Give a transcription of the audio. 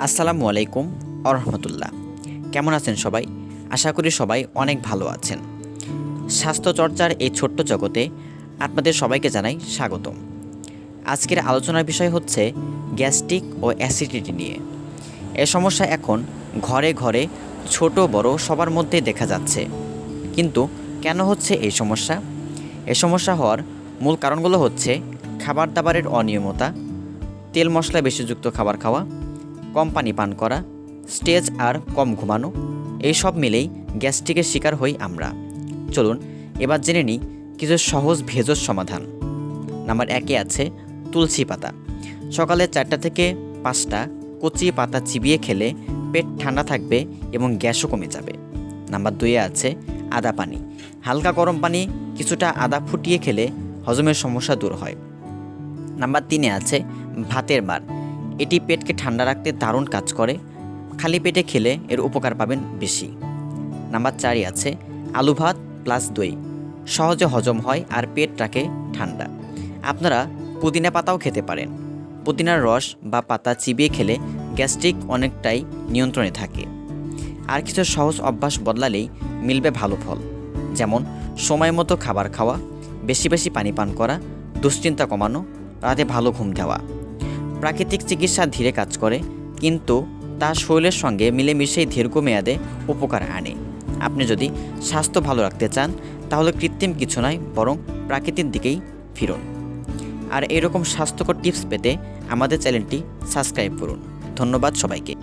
আসসালামু আলাইকুম আরহামতুল্লাহ কেমন আছেন সবাই? আশা করি সবাই অনেক ভালো আছেন। স্বাস্থ্যচর্চার এই ছোট্ট জগতে আপনাদের সবাইকে জানাই স্বাগতম। আজকের আলোচনার বিষয় হচ্ছে গ্যাস্ট্রিক ও অ্যাসিডিটি নিয়ে। এ সমস্যা এখন ঘরে ঘরে ছোট বড় সবার মধ্যেই দেখা যাচ্ছে। কিন্তু কেন হচ্ছে এই সমস্যা? এ সমস্যা হওয়ার মূল কারণগুলো হচ্ছে খাবার দাবারের অনিয়মতা, তেল মশলা বেশিযুক্ত খাবার খাওয়া কম পানি পান করা, স্টেজ আর কম ঘুমানো এই সব মিলেই গ্যাস্ট্রিকের শিকার হই আমরা। চলুন, এবার জেনে নিই কিছু সহজ ভেষজ সমাধান। নাম্বার একে আছে তুলসী পাতা। সকালে চারটা থেকে পাঁচটা কচি পাতা চিবিয়ে খেলে পেট ঠান্ডা থাকবে এবং গ্যাসও কমে যাবে। নাম্বার দুইয়ে আছে আদা পানি। হালকা গরম পানি কিছুটা আদা ফুটিয়ে খেলে হজমের সমস্যা দূর হয়। নাম্বার তিনে আছে ভাতের বার এটি পেটকে ঠান্ডা রাখতে দারুণ কাজ করে। খালি পেটে খেলে এর উপকার পাবেন বেশি। নাম্বার চারই আছে, আলু ভাত প্লাস দই। সহজে হজম হয় আর পেট রাখে ঠান্ডা। আপনারা পুদিনা পাতাও খেতে পারেন। পুদিনার রস বা পাতা চিবিয়ে খেলে গ্যাস্ট্রিক অনেকটাই নিয়ন্ত্রণে থাকে। আর কিছু সহজ অভ্যাস বদলালেই মিলবে ভালো ফল। যেমন, সময় মতো খাবার খাওয়া, বেশি বেশি পানি পান করা, দুশ্চিন্তা কমানো, রাতে ভালো ঘুম দেওয়া। প্রাকৃতিক চিকিৎসা ধীরে কাজ করে, কিন্তু তা শরীরের সঙ্গে মিলেমিশেই দীর্ঘমেয়াদে উপকার আনে। আপনি যদি স্বাস্থ্য ভালো রাখতে চান, তাহলে কৃত্রিম কিছু নয়, বরং প্রাকৃতিক দিকেই ফিরুন। আর এরকম স্বাস্থ্যকর টিপস পেতে আমাদের চ্যানেলটি সাবস্ক্রাইব করুন। ধন্যবাদ সবাইকে।